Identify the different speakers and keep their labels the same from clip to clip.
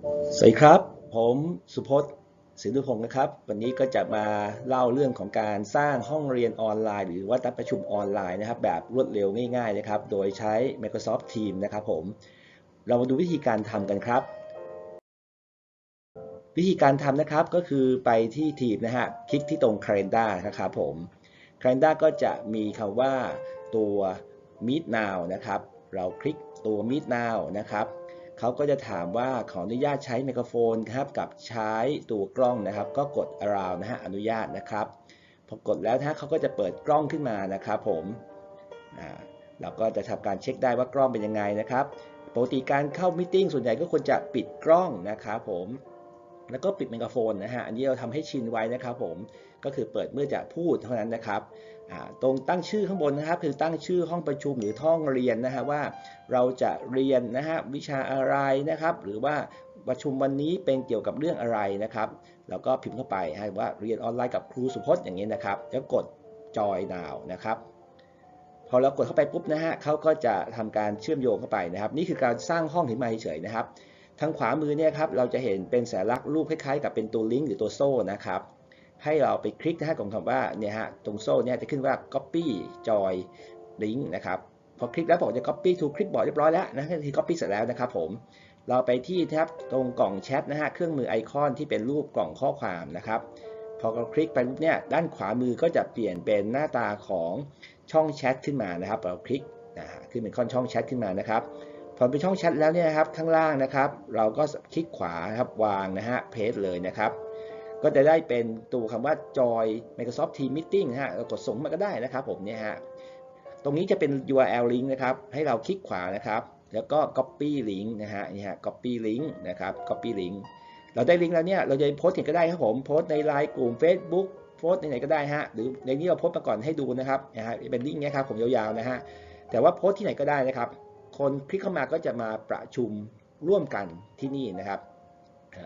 Speaker 1: สวัสดีครับ ผมสุพจน์สินุพงศ์นะครับ วันนี้ก็จะมาเล่าเรื่องของการสร้างห้องเรียนออนไลน์ หรือว่านัดประชุมออนไลน์นะครับ แบบรวดเร็วง่ายๆนะครับ โดยใช้ Microsoft Teams นะครับผม เรามาดูวิธีการทำกันครับ วิธีการทำนะครับก็คือไปที่ทีมนะฮะ คลิกที่ตรง Calendar นะครับผม Calendar ก็จะมีคำว่าตัว Meet Now นะครับ เราคลิกตัว Meet Now นะครับ เขาก็จะถามว่าขออนุญาตใช้ไมโครโฟนครับกับใช้ตัวกล้องนะครับ ก็กด allow นะฮะอนุญาตนะครับพอกดแล้วนะเขาก็จะเปิดกล้องขึ้นมานะครับผมเราก็จะทำการเช็คได้ว่ากล้องเป็นยังไงนะครับปกติการเข้ามิ팅ส่วนใหญ่ก็ควรจะปิดกล้องนะครับผมแล้วก็ปิดไมโครโฟนนะฮะอันนี้เราทำให้ชินไว้นะครับผมก็คือเปิดเมื่อจะพูดเท่านั้นนะครับ ตรงตั้งชื่อข้างบนนะครับ คือตั้งชื่อห้องประชุมหรือห้องเรียนนะฮะว่าเราจะเรียนนะฮะวิชาอะไรนะครับ หรือว่าประชุมวันนี้เป็นเกี่ยวกับเรื่องอะไรนะครับ แล้วก็พิมพ์เข้าไปให้ว่าเรียนออนไลน์กับครูสุพจน์อย่างนี้นะครับแล้วกดจอย now นะครับพอเรากดเข้าไปปุ๊บนะฮะเขาก็จะทำการเชื่อมโยงเข้าไปนะครับ นี่คือการสร้างห้องถึงมาเฉยๆนะครับ ทางขวามือเนี่ยครับเราจะเห็นเป็นสัญลักษณ์รูปคล้ายๆ กับเป็นตัวลิงก์หรือตัวโซ่นะครับ ให้เราไปคลิกนะฮะของคำว่าเนี่ยฮะตรงโซ่เนี่ยจะขึ้นว่า copy joy link นะครับพอคลิกแล้วบอกจะ copy to clipboard เรียบร้อยแล้วนะก็คือ copy เสร็จแล้วนะครับผมเราไปที่แท็บตรงกล่องแชทนะฮะเครื่องมือไอคอนที่เป็นรูปกล่องข้อความนะครับพอเราคลิกไปปุ๊บเนี่ยด้านขวามือก็จะเปลี่ยนเป็นหน้าตาของช่องแชทขึ้นมานะครับ เราคลิกนะฮะขึ้นเป็นค่อนช่องแชทขึ้นมานะครับพอเป็นช่องแชทแล้วเนี่ยครับข้างล่างนะครับ เราก็คลิกขวาครับวางนะฮะเพจเลยนะครับ ก็จะได้เป็นตัวคำว่า Joy Microsoft Teams Meeting ฮะกดส่งมาก็ได้นะครับผมเนี่ยฮะตรงนี้จะเป็น URL link นะครับ ให้เราคลิกขวานะครับ แล้วก็ copy link นะฮะนี่ฮะ copy link นะครับ copy link เราได้ลิงก์แล้วเนี่ยเราจะโพสต์ที่ก็ได้ครับผมโพสต์ในไลน์กลุ่ม Facebook โพสต์ในไหนก็ได้ฮะหรือในนี้เราโพสต์มาก่อนให้ดูนะครับนะฮะเป็นลิงก์เนี้ยครับผมยาวๆนะฮะแต่ว่าโพสต์ที่ไหนก็ได้นะครับ คนคลิกเข้ามาก็จะมาประชุมร่วมกันที่นี่นะครับ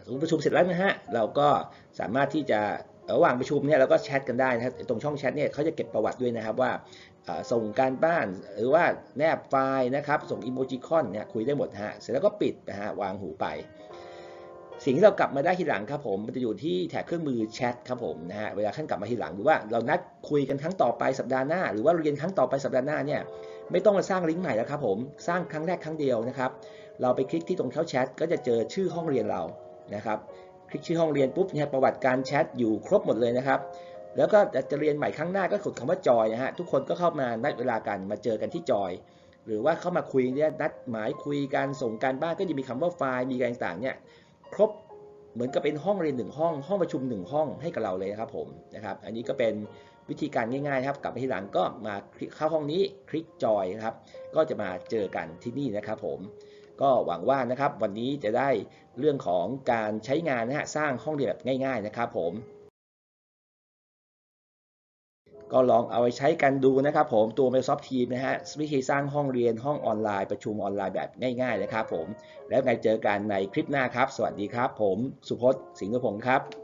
Speaker 1: สมมติประชุมเสร็จแล้วนะฮะเราก็สามารถที่จะระหว่างประชุมเนี่ยเราก็แชทกันได้นะครับตรงช่องแชทเนี่ยเขาจะเก็บประวัติด้วยนะครับว่าส่งการบ้านหรือว่าแนบไฟล์นะครับ ส่งอีโมจิคอนเนี่ยคุยได้หมดฮะเสร็จแล้วก็ปิดนะฮะวางหูไป สิ่งที่เรากลับมาได้ทีหลังครับผมมันจะอยู่ที่แถบเครื่องมือแชทครับผมนะฮะเวลาขั้นกลับมาทีหลังหรือว่าเรานัดคุยกันครั้งต่อไปสัปดาห์หน้า หรือว่าเรียนครั้งต่อไปสัปดาห์หน้าเนี่ยไม่ต้องมาสร้างลิงก์ใหม่แล้วครับผมสร้างครั้งแรกครั้งเดียวนะครับเราไปคลิกที่ตรงเข้าแชทก็จะเจอชื่อห้องเรียนเรา นะครับ คลิกชื่อห้องเรียนปุ๊บเนี่ยประวัติการแชทอยู่ครบหมดเลยนะครับ แล้วก็จะเรียนใหม่ครั้งหน้าก็กดคำว่าจอยนะฮะ ทุกคนก็เข้ามานัดเวลากันมาเจอกันที่จอย หรือว่าเข้ามาคุยเนี่ยนัดหมายคุยกันส่งการบ้านก็จะมีคำว่าไฟล์ มีอะไรต่างๆเนี่ยครบเหมือนกับเป็นห้องเรียนหนึ่งห้อง ห้องประชุมหนึ่งห้องให้กับเราเลยนะครับผมนะครับ อันนี้ก็เป็นวิธีการง่ายๆครับ กลับไปที่หลังก็มาเข้าห้องนี้คลิกจอยนะครับ ก็จะมาเจอกันที่นี่นะครับผม ก็หวังว่านะครับวันนี้จะได้เรื่องของการใช้งานนะฮะสร้างห้องเรียนแบบง่าย ๆ นะครับผมก็ลองเอาไปใช้กันดูนะครับผมตัว Microsoft Teams นะฮะวิธีสร้างห้องเรียนห้องออนไลน์ประชุมออนไลน์แบบง่ายๆนะครับผมแล้วไงเจอกันในคลิปหน้าครับ สวัสดีครับ ผมสุพจน์สิงห์พงศ์ครับ